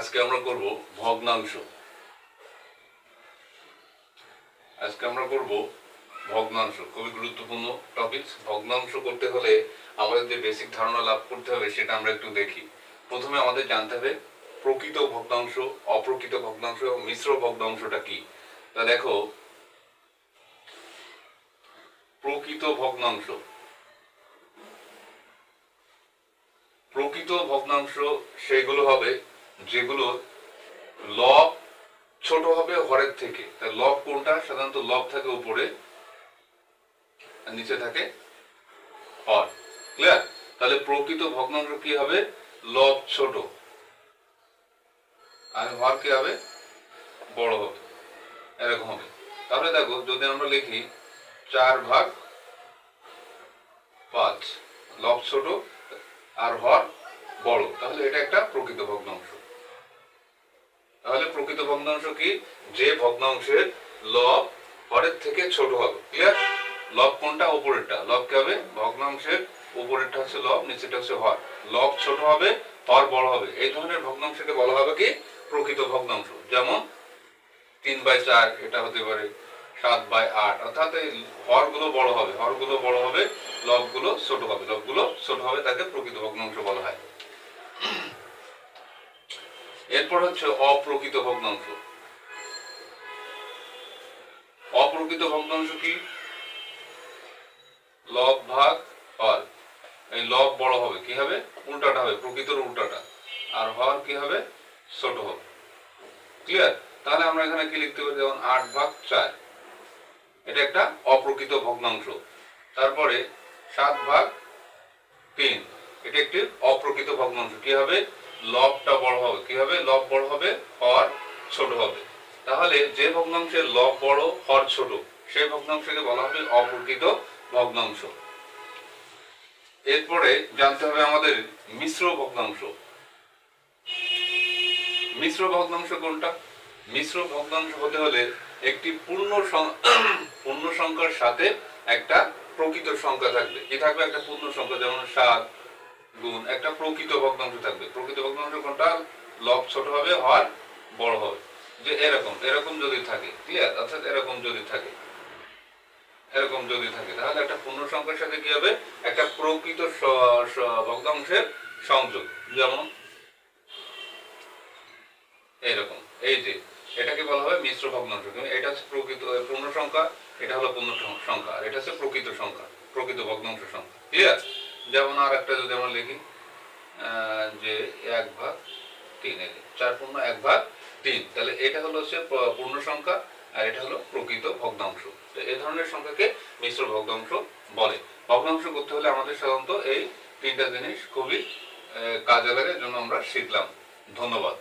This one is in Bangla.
আজকে আমরা করব ভগ্নাংশ। আজকে আমরা করব ভগ্নাংশ। খুবই গুরুত্বপূর্ণ টপিক ভগ্নাংশ করতে হলে আমাদের যে বেসিক ধারণা লাভ করতে হবে সেটা আমরা একটু দেখি। প্রথমে আমাদের জানতে হবে প্রকৃত ভগ্নাংশ, অপ্রকৃত ভগ্নাংশ এবং মিশ্র ভগ্নাংশটা কি? তা দেখো, প্রকৃত ভগ্নাংশ। প্রকৃত ভগ্নাংশ সেগুলো হবে যেগুলো লব ছোট হবে হরের থেকে। তা লব কোনটা? সাধারণত লব থাকে উপরে নিচে থাকে হর। ক্লিয়ার তাহলে প্রকৃত ভগ্নাংশ কি হবে? লব ছোট। আর হর কি হবে? বড় হবে। এরকম হবে। তাহলে দেখো, যদি আমরা লিখি চার ভাগ পাঁচ, লব ছোট আর হর বড়, তাহলে এটা একটা প্রকৃত ভগ্নাংশ। প্রকৃত ভগ্নাংশ কি? যে ভগ্নাংশের লব হরের থেকে ছোট হবে। ক্লিয়ার লব কোনটা? উপরেরটা লব কি হবে? ভগ্নাংশের উপরেরটা হচ্ছে লব নিচেটা হচ্ছে হর। লব ছোট হবে, হর বড় হবে। এই ধরনের ভগ্নাংশকে বলা হবে কি? প্রকৃত ভগ্নাংশ। যেমন তিন বাই চার, এটা হতে পারে সাত বাই আট। অর্থাৎ এই হরগুলো বড় হবে। হরগুলো বড় হবে, লবগুলো ছোট হবে। লবগুলো ছোট হবে, তাকে প্রকৃত ভগ্নাংশ বলা এরপর হচ্ছে অপ্রকৃত ভগ্নাংশ। অপ্রকৃত ভগ্নাংশ কি? লব ভাগ হর। এই লব বড় হবে, কি হবে? উল্টাটা হবে, প্রকৃতর উল্টাটা। আর হর কি হবে? ছোট হবে। ক্লিয়ার তাহলে আমরা এখানে কি লিখতে পারি? যেমন আট ভাগ চার। এটা একটা অপ্রকৃত ভগ্নাংশ। তারপরে সাত ভাগ তিন। এটা একটি অপ্রকৃত ভগ্নাংশ। কি হবে? লবটা বড় হবে। লব বড় হবে, হর ছোট হবে। তাহলে যে লব বড়, হর ছোট, সেই ভগ্নাংশকে বলা হবে ভগ্নাংশ। এরপরে জানতে হবে আমাদের মিশ্র ভগ্নাংশ। মিশ্র ভগ্নাংশ কোনটা? মিশ্র ভগ্নাংশ হতে হলে একটি পূর্ণ পূর্ণ সংখ্যার সাথে একটা প্রকৃত সংখ্যা থাকবে। কি থাকবে? একটা পূর্ণ সংখ্যা, যেমন সাত গুণ, একটা প্রকৃত ভগ্নাংশ থাকবে। প্রকৃত ভগ্নাংশ কোনটা? লব ছোট হবে, হর বড় হবে। যে এরকম এরকম যদি থাকে ক্লিয়ার অর্থাৎ এরকম যদি থাকে, এরকম যদি থাকে, তাহলে একটা পূর্ণ সংখ্যার সাথে কি হবে? একটা প্রকৃত ভগ্নাংশের সংযোগ। যেমন এইরকম এই যে, এটাকে বলা হয় মিশ্র ভগ্নাংশ। এটা হচ্ছে প্রকৃত পূর্ণ সংখ্যা এটা হলো পূর্ণ সংখ্যা আর এটা হচ্ছে প্রকৃত সংখ্যা, প্রকৃত ভগ্নাংশ সংখ্যা। ক্লিয়ার যেমন আর একটা যদি আমরা লিখি যে এক ভাগ তিন চার পূর্ণ এক ভাগ তিন, তাহলে এটা হলো হচ্ছে পূর্ণ সংখ্যা আর এটা হলো প্রকৃত ভগ্নাংশ। তো এই ধরনের সংখ্যাকে মিশ্র ভগ্নাংশ বলে। ভগ্নাংশ করতে হলে আমাদের সাধারণত এই তিনটা জিনিস খুবই কাজে লাগে জন্য আমরা শিখলাম। ধন্যবাদ।